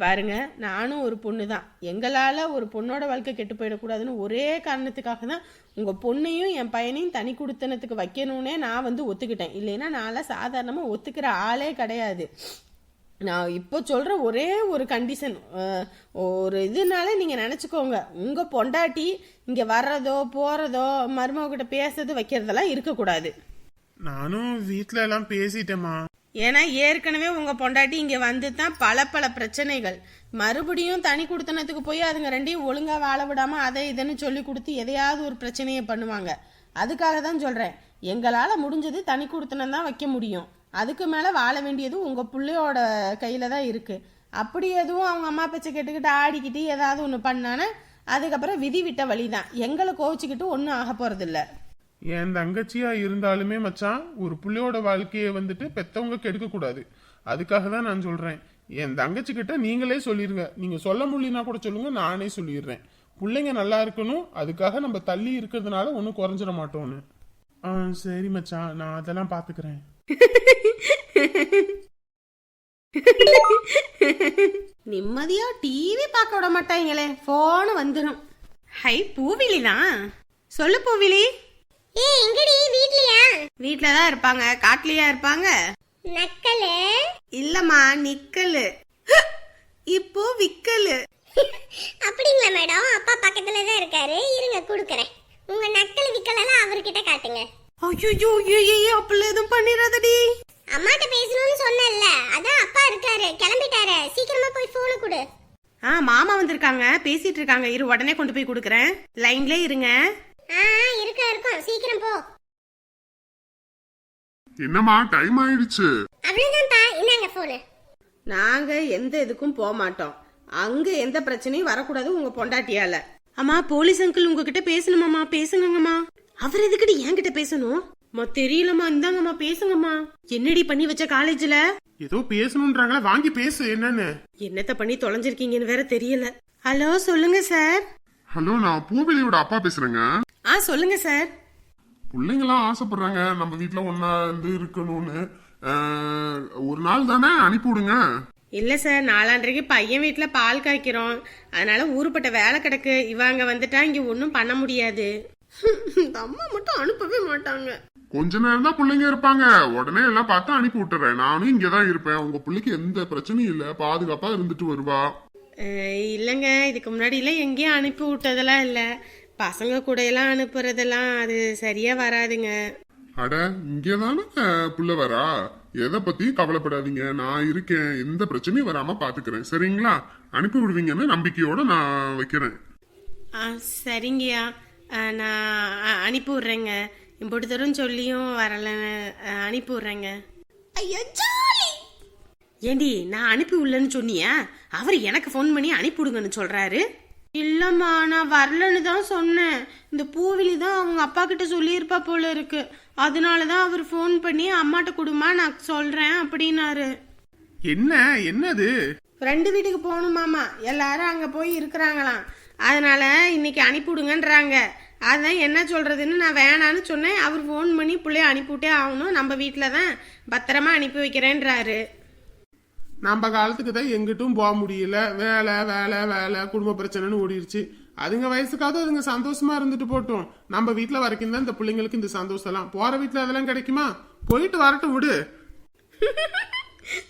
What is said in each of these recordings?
பாருங்க நானும் ஒரு பொண்ணு தான் எங்களால் ஒரு பொண்ணோட வாழ்க்கை கெட்டு போயிடக்கூடாதுன்னு ஒரே காரணத்துக்காக தான் உங்கள் பொண்ணையும் என் பையனையும் தனி கொடுத்தனத்துக்கு வைக்கணும்னே நான் வந்து ஒத்துக்கிட்டேன். இல்லைன்னா நான்லாம் சாதாரணமாக ஒத்துக்கிற ஆளே கிடையாது. நான் இப்போ சொல்கிற ஒரே ஒரு கண்டிஷன் ஒரு இதனால நீங்கள் நினச்சிக்கோங்க. உங்கள் பொண்டாட்டி இங்கே வர்றதோ போகிறதோ மருமகிட்ட பேசுறது வைக்கிறதெல்லாம் இருக்கக்கூடாது. நானும் வீட்டில எல்லாம் பேசிட்டேம்மா. ஏன்னா ஏற்கனவே உங்கள் பொண்டாட்டி இங்கே வந்து தான் பல பல பிரச்சனைகள். மறுபடியும் தனி கொடுத்தனத்துக்கு போய் அதுங்க ரெண்டையும் ஒழுங்காக வாழ விடாமல் அதை இதுன்னு சொல்லி கொடுத்து எதையாவது ஒரு பிரச்சனையை பண்ணுவாங்க. அதுக்காக தான் சொல்கிறேன் எங்களால் முடிஞ்சது தனி கொடுத்தனம் தான் வைக்க முடியும். அதுக்கு மேலே வாழ வேண்டியது உங்கள் பிள்ளையோட கையில் தான் இருக்குது அப்படி எதுவும் அவங்க அம்மா பேச்சை கேட்டுக்கிட்டு ஆடிக்கிட்டு ஏதாவது ஒன்று பண்ணானா அதுக்கப்புறம் விதி விட்ட வழி தான் எங்களை கோவிச்சுக்கிட்டு ஒன்றும் ஆக போகிறதில்ல என் தங்கச்சியா இருந்தாலுமே மச்சான் ஒரு புள்ளையோட வாழ்க்கையை வந்துட்டு பெத்தவங்க கெடுக்க கூடாது அதுக்காக தான் நான் சொல்றேன். என் தங்கச்சி கிட்ட நீங்களே சொல்லிருங்க. நீங்க சொல்ல முடியலனா கூட சொல்லுங்க நானே சொல்லிடுறேன். பிள்ளைங்க நல்லா இருக்கணும் அதுக்காக நம்ம தள்ளி இருக்கிறதுனால ஒன்றும் குறைஞ்சிட மாட்டோம்னு. ஆ சரி மச்சான் நான் அதெல்லாம் பாத்துக்கிறேன். நிம்மதியா டிவி பார்க்க விட மாட்டாங்களே போன் வந்துடும் ஹை பூவிலி தான் சொல்லு பூவிலி. ஏ எங்கடி? வீட்லயா? வீட்ல தான் இருப்பாங்க. காட்டுலயா இருப்பாங்க. நக்கலு. இல்லம்மா நிக்கலு. இப்போ விக்கலு. அப்படிங்களா மேடம்? அப்பா பக்கத்துல தான் இருக்காரு. இருங்க கொடுக்கறேன். உங்க நக்கல் விக்கலெல்லாம் அவர்கிட்ட காட்டுங்க. ஐயோ ஐயோ அப்படிலாம் எதுவும் பண்ணிடாதடி. அம்மாட்ட பேசணும்னு சொன்னேன்ல. அதான் அப்பா இருக்காரு. கிளம்பிட்டாரு. சீக்கிரமா போய் போனை கொடு. ஆ மாமா வந்திருக்காங்க. பேசிட்டு இருக்காங்க. இரு உடனே கொண்டு போய் கொடுக்குறேன். லைன்ல இருங்க. ஆ இருக்கா இருக்கும். சீக்கிரம் போ. என்னம்மா டைம் ஆயிடுச்சு. அவ்வளவுதான்ப்பா. இந்தாங்க போனு நாங்க எந்த இதுக்கும் போக மாட்டோம். அங்க எந்த பிரச்சனையும் வரக்கூடாது உங்க பொண்டாட்டியால. அம்மா போலீஸ் அங்கிள் உங்ககிட்ட பேசணுமாமா பேசுங்கம்மா அவர் எதுக்கடி என்கிட்ட பேசணும்? அம்மா தெரியலம்மா. இந்தாங்கம்மா பேசுங்கம்மா. என்னடி பண்ணி வச்ச காலேஜ்ல ஏதோ பேசணுன்றாங்களா? வாங்கி பேசு என்னன்னு. என்னத்த பண்ணி தொலைஞ்சிருக்கீங்கன்னு வேற தெரியல. ஹலோ சொல்லுங்க சார் ஹலோ நான் பூவிலியோட அப்பா பேசுறேங்க. ஆ சொல்லுங்க சார். பிள்ளைங்களாம் ஆசைப்படுறாங்க. நம்ம வீட்ல ஒன்னா இருந்து இருக்கணும்னு. ஒரு நாள் தானே அனுப்பி விடுங்க. இல்ல சார். நாலாண்டரைக்கு பையன் வீட்ல பால் காய்க்கிறோம். அதனால ஊருப்பட்ட வேலை கிடக்கு. இவங்க வந்துட்டா இங்க ஒன்றும் பண்ண முடியாது. இந்த அம்மா மட்டும் அனுப்பவே மாட்டாங்க. கொஞ்ச நேரம் தான் பிள்ளைங்க இருப்பாங்க. உடனே எல்லாம் பார்த்து அனுப்பி விட்டுறேன். நானும் இங்கே தான் இருப்பேன். உங்க பிள்ளைக்கு எந்த பிரச்சனையும் இல்லை. பாதுகாப்பா இருந்துட்டு வருவா. இல்லைங்க இதுக்கு முன்னாடி எல்லாம் எங்கேயும் அனுப்பி விட்டதெல்லாம் இல்லை. பசங்க கூட எல்லாம் அனுப்புறதெல்லாம் அது சரியா வராதுங்க. அட இங்கே தானே புள்ள வரா? எதை பத்தியும் கவலைப்படாதீங்க. நான் இருக்கேன். எந்த பிரச்சனையும் வராம பாத்துக்கிறேன். சரிங்களா? அனுப்பி விடுவீங்கன்னு நம்பிக்கையோட நான் வைக்கிறேன். ஆ சரிங்கய்யா. நான் அனுப்பி விட்றேங்க. இப்படி தரும் சொல்லியும் வரலன்னு அனுப்பி விட்றேங்க. ஐயோ ஜாலி! ஏண்டி நான் அனுப்பி உள்ளேன்னு சொன்னியா? அவர் எனக்கு ஃபோன் பண்ணி அனுப்பி விடுங்கன்னு சொல்றாரு. இல்லம்மா நான் வரலன்னு தான் சொன்னேன். இந்த பூவிலி தான் அவங்க அப்பா கிட்ட சொல்லியிருப்பா போல இருக்கு. அதனால தான் அவர் ஃபோன் பண்ணி அம்மாட்ட கொடுமா நான் சொல்றேன் அப்படின்னாரு. என்ன? என்னது? ஃப்ரெண்டு வீட்டுக்கு போகணுமாமா எல்லாரும் அங்கே போய் இருக்கிறாங்களாம். அதனால இன்னைக்கு அனுப்பிவிடுங்கன்றாங்க. அதான் என்ன சொல்றதுன்னு நான் வேணான்னு சொன்னேன். அவர் ஃபோன் பண்ணி பிள்ளைய அனுப்பிவிட்டே ஆகணும். நம்ம வீட்டில் தான் பத்திரமா அனுப்பி வைக்கிறேன்றாரு. நம்ம காலத்துக்கு தான் எங்கிட்டும் போக முடியல. வேலை வேலை வேலை குடும்ப பிரச்சனைன்னு ஓடிடுச்சு அதுங்க வயசுக்காவது அதுங்க சந்தோஷமா இருந்துட்டு போட்டோம். நம்ம வீட்டுல வரைக்கும் தான் இந்த பிள்ளைங்களுக்கு இந்த சந்தோஷம் எல்லாம் போற வீட்டுல அதெல்லாம் கிடைக்குமா? போயிட்டு வரட்டும் விடு.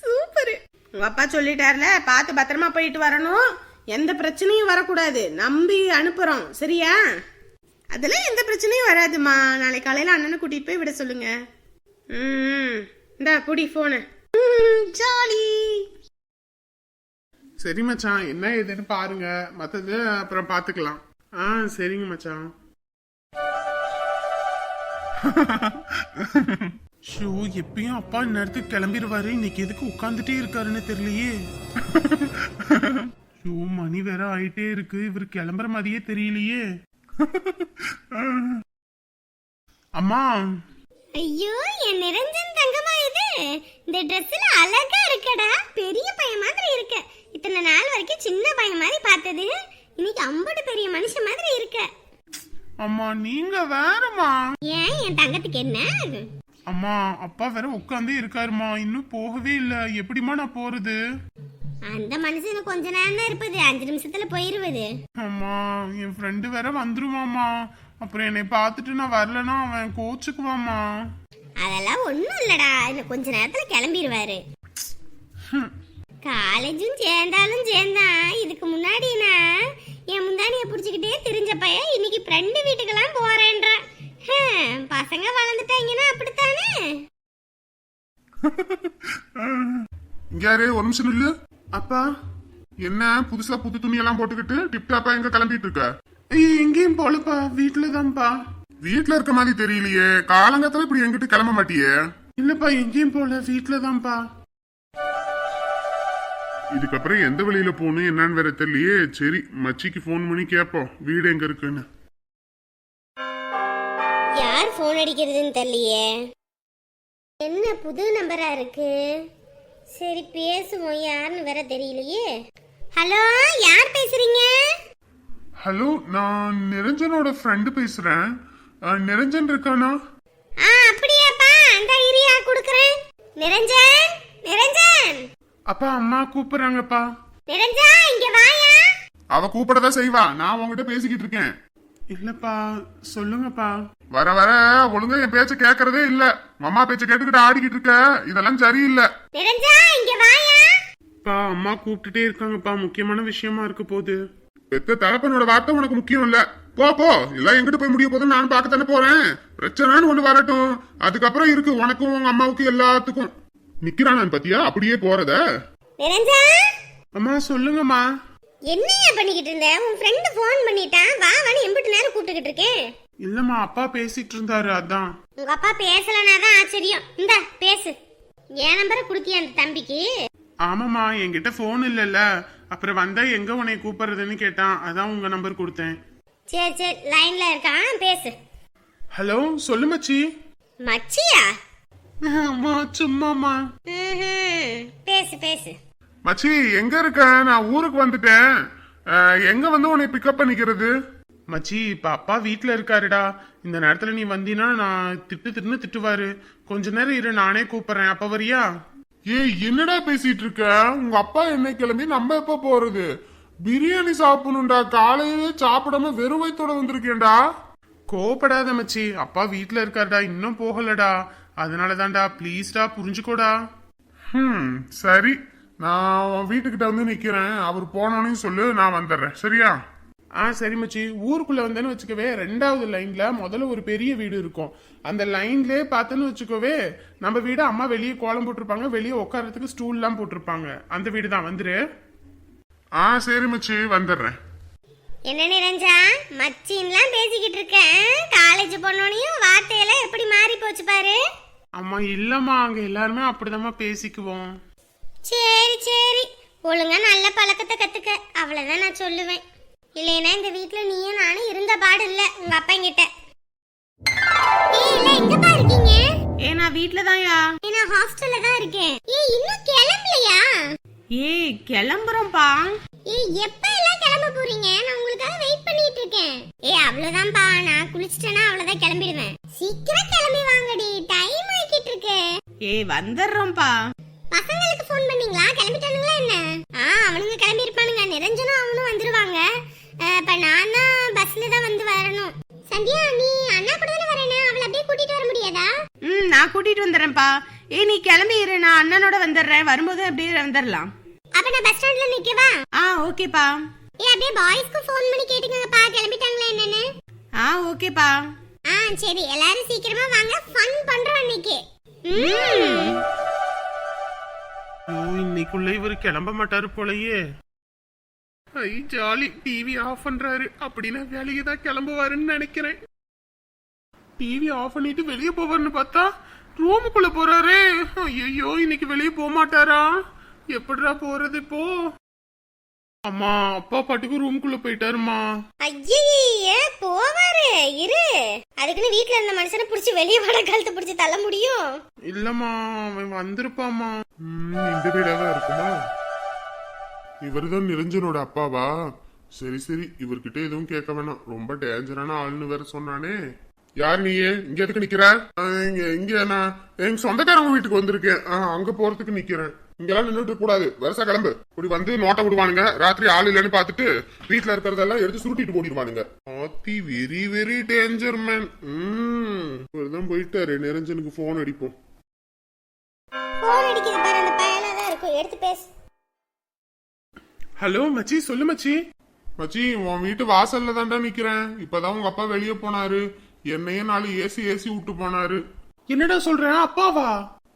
சூப்பர். உங்க அப்பா சொல்லிட்டார்ல பார்த்து பத்திரமா போயிட்டு வரணும். எந்த பிரச்சனையும் வரக்கூடாது. நம்பி அனுப்புறோம். சரியா? அதெல்லாம் எந்த பிரச்சனையும் வராதுமா நாளை காலையில அண்ணனை கூட்டிட்டு போய் விட சொல்லுங்க. ம் இந்தா புடி போனு ஜாலி. சரி மச்சான். என்ன ஏதுன்னு பாருங்க. மத்தது அப்புறம் பாத்துக்கலாம். ஆ சரிங்க மச்சான். ஷோ எப்பயும் அப்பா இந்நேரத்துக்கு கிளம்பிடுவாரு இன்னைக்கு எதுக்கு உட்காந்துட்டே இருக்காருன்னு தெரியலையே. ஷோ மணி வேற ஆயிட்டே இருக்கு. இவர் கிளம்புற மாதிரியே தெரியலையே. அம்மா. ஐயோ என் நிரஞ்சன் தங்கமா இது. இந்த ட்ரெஸ்ல அழகா இருக்கடா. பெரிய பையன் மாதிரி இருக்க. இத்தனை நாள் வரைக்கும் சின்ன பையன் மாதிரி பார்த்தது. இன்னைக்கு அம்பது பெரிய மனுஷன் மாதிரி இருக்க. அம்மா நீங்க வேறம்மா. ஏன் என் தங்கத்துக்கு என்ன? அம்மா அப்பா வேற உட்காந்தே இருக்காருமா இன்னும் போகவே இல்ல. எப்படிம்மா நான் போறது? அந்த மனுஷன் கொஞ்ச நேரம் தான் இருப்பது அஞ்சு நிமிஷத்துல போயிருவது அம்மா என் ஃப்ரெண்டு வேற வந்துருவாம்மா. அப்புறம் என்னை பார்த்துட்டு நான் வரலன்னா அவன் கோச்சுக்குவாம்மா. அதெல்லாம் ஒண்ணும் இல்லடா. இன்னும் கொஞ்ச நேரத்துல கிளம்பிடுவாரு காலேஜும் சேர்ந்தாலும் சேர்ந்தான் இதுக்கு முன்னாடி நான் என் முந்தானியை பிடிச்சிக்கிட்டே தெரிஞ்ச பையன் இன்னைக்கு ஃப்ரெண்டு வீட்டுக்கெல்லாம் போறேன்றான். பசங்க வளர்ந்துட்டாங்கன்னா அப்படித்தானே? இங்க யாரு? ஒரு நிமிஷம் இல்ல அப்பா என்ன புதுசா புது துணி எல்லாம் போட்டுக்கிட்டு டிப்டாப்பா எங்க கிளம்பிட்டு இருக்க? ஐயோ எங்கேயும் போலப்பா. வீட்டுல தான்ப்பா. இருக்க மாதிரி தெரியலையே. காலங்கத்துல இப்படி எங்கிட்ட கிளம்ப மாட்டியே? இல்லப்பா எங்கேயும் போல. வீட்டுல தான்ப்பா. இதுக்கப்புறம் எந்த வழியில போகணும் என்னன்னு வேற தெரியலையே. சரி மச்சிக்கு ஃபோன் பண்ணி கேட்போம் வீடு எங்க இருக்குன்னு. யார் ஃபோன் அடிக்கிறதுன்னு தெரியலையே. என்ன புது நம்பரா இருக்கு? சரி பேசுவோம். யாருன்னு வேற தெரியலையே. ஹலோ யார் பேசுறீங்க? ஹலோ நான் நிரஞ்சனோட ஃப்ரெண்டு பேசுறேன். அஹ், நிரஞ்சன் இருக்கானா? ஆ அப்படியாப்பா. அந்த இரியா குடுக்குறேன். நிரஞ்சன் நிரஞ்சன். அப்பா அம்மா கூப்பிடுறாங்கப்பா. நிரஞ்சன் இங்க வாயா. அவ கூப்பிடதான் செய்வா. நான் உங்ககிட்ட பேசிக்கிட்டு இருக்கேன். இல்லப்பா சொல்லுங்கப்பா. வர வர ஒழுங்கா என் பேச்ச கேக்குறதே இல்ல. அம்மா பேச்ச கேட்டுக்கிட்டு ஆடிக்கிட்டு இருக்க. இதெல்லாம் சரியில்லை. நிரஞ்சன் இங்க வாயா. அப்பா அம்மா கூப்பிட்டுட்டே இருக்காங்கப்பா. முக்கியமான விஷயமா இருக்க போகுது பெத்த தகப்பனோட வார்த்தை உனக்கு முக்கியம் இல்ல. போ போ. எல்லாம் எங்கிட்ட போய் முடிய போதும் நான் பார்க்கத்தானே போறேன். பிரச்சனைன்னு ஒண்ணு வரட்டும். அதுக்கப்புறம் இருக்கு உனக்கும் உங்க அம்மாவுக்கும் எல்லாத்துக்கும். நிக்கிறான் பத்தியா? அப்படியே போறத. நிரஞ்சன் அம்மா சொல்லுங்கம்மா. என்னையா பண்ணிக்கிட்டு இருந்த? உன் ஃப்ரெண்டு ஃபோன் பண்ணிட்டான் வா வான்னு எம்பிட்டு நேரம் கூப்பிட்டுக்கிட்டு இருக்கேன். இல்லம்மா அப்பா பேசிட்டு இருந்தாரு அதான். உங்க அப்பா பேசலனா தான் ஆச்சரியம். இந்த பேசு. என் நம்பரை கொடுத்தியா அந்த தம்பிக்கு? ஆமாம்மா என்கிட்ட ஃபோன் இல்லைல்ல. அப்புறம் வந்தா எங்க உன்னை கூப்பிடுறதுன்னு கேட்டான். அதான் உங்க நம்பர் கொடுத்தேன். சரி சரி லைன்ல இருக்கான். பேசு. ஹலோ சொல்லு மச்சி. மச்சியா? அம்மா. பேசு பேசு. மச்சி எங்க இருக்க? நான் ஊருக்கு வந்துட்டேன். எங்க வந்து உன்னை பிக்கப் பண்ணிக்கிறது? மச்சி இப்ப அப்பா வீட்ல இருக்காருடா. இந்த நேரத்துல நீ வந்தீன்னா நான் திட்டு திட்டுன்னு திட்டுவாரு. கொஞ்ச நேரம் இரு நானே கூப்பிடுறேன். அப்ப வரியா? ஏய் என்னடா பேசிட்டு இருக்க? உங்க அப்பா என்ன கிளம்பி நம்ம எப்ப போறது? பிரியாணி சாப்பிடணும்டா. காலையிலே சாப்பிடாம வெறும் வந்திருக்கேன்டா. கோவப்படாத மச்சி அப்பா வீட்ல இருக்காருடா. இன்னும் போகலடா. அதனால தான்டா ப்ளீஸ்டா புரிஞ்சுக்கோடா. ம் சரி. நான் உன் வீட்டுக்கிட்ட வந்து நிற்கிறேன் அவர் போனோன்னு சொல்லு நான் வந்துடுறேன். சரியா? ஆ சரி மச்சி. ஊருக்குள்ளே வந்தேன்னு வச்சுக்கவே ரெண்டாவது லைனில் முதல்ல ஒரு பெரிய வீடு இருக்கும். அந்த லைன்லே பார்த்தேன்னு வச்சுக்கோவே நம்ம வீடு அம்மா வெளியே கோலம் போட்டிருப்பாங்க வெளியே உட்காரத்துக்கு ஸ்டூல்லாம் போட்டிருப்பாங்க. அந்த வீடு தான். வந்துரு. ஆ சரி மச்சி. வந்துடுறேன். என்ன நிரஞ்சா? மச்சின்லாம் பேசிக்கிட்டு இருக்கேன். காலேஜ் போனோனையும் வார்த்தையெல்லாம் எப்படி மாறி போச்சு பாரு. அம்மா இல்லம்மா அங்க எல்லாருமே அப்படிதாம்மா பேசிக்குவோம். சரி சரி. ஒழுங்கா நல்ல பழக்கத்தை கத்துக்க. அவ்வளவுதான் நான் சொல்லுவேன். இல்லைன்னா இந்த வீட்ல நீயும் நானும் இருந்த பாடு இல்ல உங்க அப்பா கிட்ட எங்கப்பா இருக்கீங்க? ஏ நான் வீட்ல தான்யா நான் ஹாஸ்டல்ல தான் இருக்கேன். ஏய் இன்னும் கிளம்பலையா? ஏய் கிளம்புறோம்ப்பா ஏய் எப்ப எல்லாம் கிளம்ப போறீங்க? நான் உங்களுக்காக வெயிட் பண்ணிட்டு இருக்கேன். ஏய் அவ்வளவுதான்ப்பா. நான் குளிச்சிட்டேனா அவ்வளவுதான் கிளம்பிடுவேன். வந்துடுறோம்ப்பா. பசங்களுக்கு ஃபோன் பண்ணீங்களா? கிளம்பிட்டானுங்களா என்ன? ஆ அவனுங்க கிளம்பி இருப்பானுங்க நிரஞ்சனும் அவனும் வந்துருவாங்க. இப்ப நான் தான் பஸ்ல தான் வந்து வரணும். சந்தியா நீ அண்ணா கூட தானே வரேனே? அவளை அப்படியே கூட்டிட்டு வர முடியாதா? ம் நான் கூட்டிட்டு வந்துடுறேன்ப்பா. ஏய் நீ கிளம்பி இரு. நான் அண்ணனோட வந்துடுறேன். வரும்போது அப்படியே வந்துடலாம். அப்ப நான் பஸ் ஸ்டாண்ட்ல நிக்கவா? ஆ ஓகேப்பா. ஏ அப்படியே பாய்ஸ்க்கு ஃபோன் பண்ணி கேட்டுக்கங்கப்பா. கிளம்பிட்டாங்களா என்னன்னு? ஆ ஓகேப்பா. ஆ சரி. எல்லாரும் சீக்கிரமா வாங்க. ஃபன் பண்றோம் இன்னைக்கு இன்னைக்குள்ள இவர் கிளம்ப மாட்டாரு போலயே. ஐ ஜாலி. டிவி ஆஃப் பண்றாரு. அப்படின்னா வேலைக்கு தான் கிளம்புவாருன்னு நினைக்கிறேன். டிவி ஆஃப் பண்ணிட்டு வெளியே போவாருன்னு பார்த்தா ரூமுக்குள்ள போறாரே. ஐயோ இன்னைக்கு வெளியே போக மாட்டாரா எப்படிடா போறது இப்போ? அம்மா அப்பா பாட்டுக்கு ரூமுக்குள்ள போயிட்டாருமா ஐயே போவாரு இரு. அதுக்குன்னு வீட்ல இருந்த மனுஷனை புடிச்சு வெளியே வட கழுத்தை புடிச்சு தள்ள முடியும். இல்லம்மா அவன் வந்திருப்பாமா இந்த வீடாதான் இருக்குமா? இவர்தான் நிரஞ்சனோட அப்பாவா? சரி சரி இவர்கிட்ட எதுவும் கேட்க வேணாம். ரொம்ப டேஞ்சரான ஆள்னு வேற சொன்னானே. யார் நீயே? இங்க எதுக்கு நிக்கிற? இங்க இங்க நான்? எங்க சொந்தக்காரங்க வீட்டுக்கு வந்திருக்கேன். ஆ, அங்க போறதுக்கு நிக்கிறேன். இங்கெல்லாம் நின்றுட்டு கூடாது. வருஷ கிளம்பு. இப்படி வந்து நோட்டை விடுவானுங்க. ராத்திரி ஆள் இல்லைன்னு பார்த்துட்டு வீட்டுல இருக்கிறதெல்லாம் எடுத்து சுருட்டிட்டு ஓடிடுவானுங்க ஆத்தி வெரி வெரி டேஞ்சர் மேன் தான் போயிட்டாரு. நிரஞ்சனுக்கு போன் அடிப்போம். ஹலோ மச்சி. சொல்லு மச்சி. மச்சி உன் வீட்டு வாசல்ல தான்டா நிக்கிறேன். இப்பதான் உங்க அப்பா வெளியே போனாரு. என்னையே நாலு ஏசி ஏசி விட்டு போனாரு. என்னடா சொல்றேன் அப்பாவா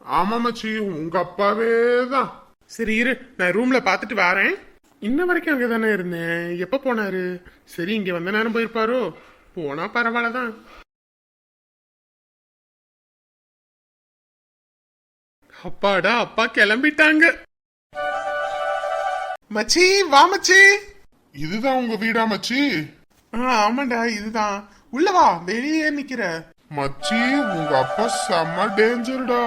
ஆமா மச்சி உங்க அப்பாவே தான் சரி இரு. நான் ரூம்ல பாத்துட்டு வரேன். இன்ன வரைக்கும் அங்கே தானே இருந்தேன். எப்ப போனாரு? சரி இங்க வந்த நேரம் போயிருப்பாரோ? போனா பரவாயில்லதான். அப்பாடா அப்பா கிளம்பிட்டாங்க. மச்சி வா மச்சி. இதுதான் உங்க வீடா மச்சி? ஆ ஆமாண்டா இதுதான். உள்ள வா வெளியே நிக்கிற. மச்சி உங்க அப்பா செம்ம டேஞ்சர்டா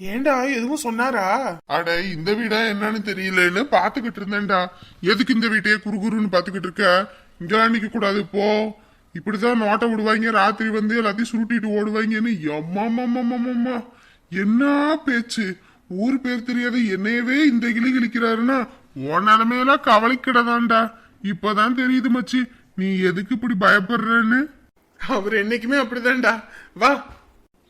ஏன்டா எதுவும் சொன்னாரா? அட இந்த வீடா என்னன்னு தெரியலன்னு பாத்துக்கிட்டு இருந்தேன்டா. எதுக்கு இந்த வீட்டையே குறுகுறுன்னு பாத்துக்கிட்டு இருக்க? இங்கெல்லாம் நிக்க கூடாது போ. இப்படிதான் நோட்டை விடுவாங்க ராத்திரி வந்து எல்லாத்தையும் சுருட்டிட்டு ஓடுவாங்கன்னு எம்மாமாமாமாமா என்ன பேச்சு? ஊர் பேர் தெரியாத என்னையவே இந்த கிளி கிழிக்கிறாருன்னா உன் நிலைமையெல்லாம் கவலைக்கிடதான்டா. இப்பதான் தெரியுது மச்சி. நீ எதுக்கு இப்படி பயப்படுறன்னு? அவர் என்னைக்குமே அப்படிதான்டா. வா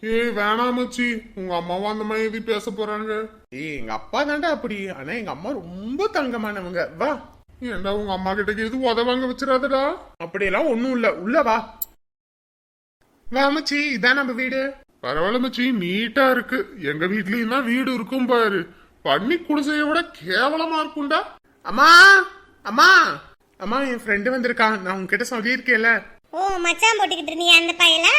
ஏய் வேணாம் மச்சி. உங்க அம்மாவும் அந்த மாதிரி எதுவும் பேச போறாங்க ஏய் எங்க அப்பா தான்டா அப்படி. ஆனா எங்க அம்மா ரொம்ப தங்கமானவங்க. வா. ஏன்டா உங்க அம்மா கிட்ட எதுவும் உதவாங்க வச்சிடாதடா. அப்படியெல்லாம் ஒண்ணும் இல்ல. உள்ள வா. வா மச்சி. இதான் நம்ம வீடு. பரவாயில்ல மச்சி. நீட்டா இருக்கு. எங்க வீட்லயும் தான் வீடு இருக்கும் பாரு. பண்ணி குடிசைய விட கேவலமா இருக்கும்டா. அம்மா! அம்மா! அம்மா என் ஃப்ரெண்டு வந்திருக்கான். நான் உன்கிட்ட சொல்லியிருக்கேன்ல. ஓ மச்சான் போட்டுக்கிட்டு இருந்தீங்க அந்த பயலா?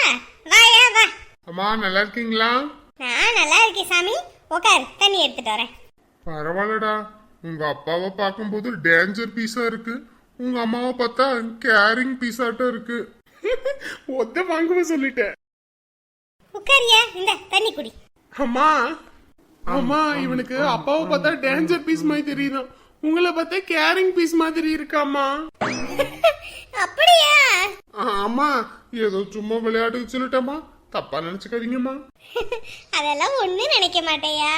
வாயா வா. அம்மா நல்லா இருக்கீங்களா? நான் நல்லா இருக்கேன் சாமி. உட்காரு தண்ணி எடுத்துட்டு வரேன். பரவாயில்லடா. உங்க அப்பாவை பார்க்கும்போது டேஞ்சர் பீஸா இருக்கு. உங்க அம்மாவை பார்த்தா கேரிங் பீஸாட்டம் இருக்கு. ஒத்த வாங்குவ சொல்லிட்டேன் உட்காரியா இந்த தண்ணி குடி. அம்மா அம்மா இவனுக்கு அப்பாவை பார்த்தா டேஞ்சர் பீஸ் மாதிரி தெரியுதான். உங்களை பார்த்தா கேரிங் பீஸ் மாதிரி இருக்காம்மா. அப்படியா? ஆ, அம்மா ஏதோ சும்மா விளையாட்டுக்கு சொல்லிட்டேம்மா. தப்பா நினைச்சுக்காதீங்கம்மா. அதெல்லாம் ஒண்ணும் நினைக்க மாட்டேயா.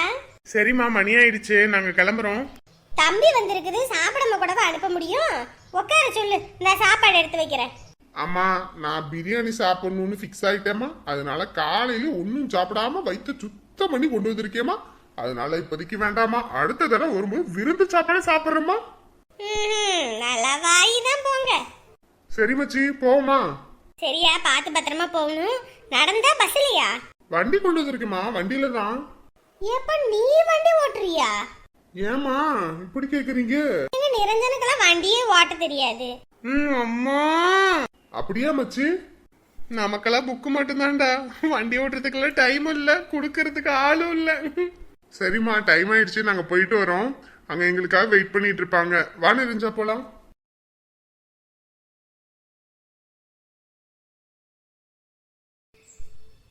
சரிம்மா மணி ஆயிடுச்சு. நாங்க கிளம்புறோம். தம்பி வந்திருக்குது. சாப்பிடாம கூடவா அனுப்ப முடியும். உட்கார சொல்லு. நான் சாப்பாடு எடுத்து வைக்கிறேன். அம்மா நான் பிரியாணி சாப்பிடணும்னு ஃபிக்ஸ் ஆயிட்டேம்மா. அதனால காலையில ஒன்றும் சாப்பிடாம வயிற்று சுத்தம் பண்ணி கொண்டு வந்திருக்கேம்மா. அதனால இப்போதைக்கு வேண்டாமா அடுத்த தடவை வரும்போது விருந்து சாப்பாடு சாப்பிட்றேம்மா. ம்ஹும், நல்லா வாய் தான் போங்க. சரி மச்சி. போமா சரியா பார்த்து பத்திரமா போகணும். நடந்தா பஸ்லையா வண்டி கொண்டு வந்திருக்கேம்மா வண்டியில தான் எப்ப நீ வண்டி ஓட்டுறியா? ஏம்மா இப்படி கேக்குறீங்க? எங்க நிரஞ்சனுக்கெல்லாம் வண்டியே ஓட்ட தெரியாது. ம் அம்மா. அப்படியா மச்சி? நமக்கெல்லாம் புக்கு மட்டும்தான்டா. வண்டி ஓட்டுறதுக்கெல்லாம் டைம் இல்ல குடுக்கறதுக்கு ஆளும் இல்ல. சரிம்மா டைம் ஆயிடுச்சு நாங்க போயிட்டு வரோம். அங்க எங்களுக்காக வெயிட் பண்ணிட்டு இருப்பாங்க. வா நெறிஞ்சா போலாம்.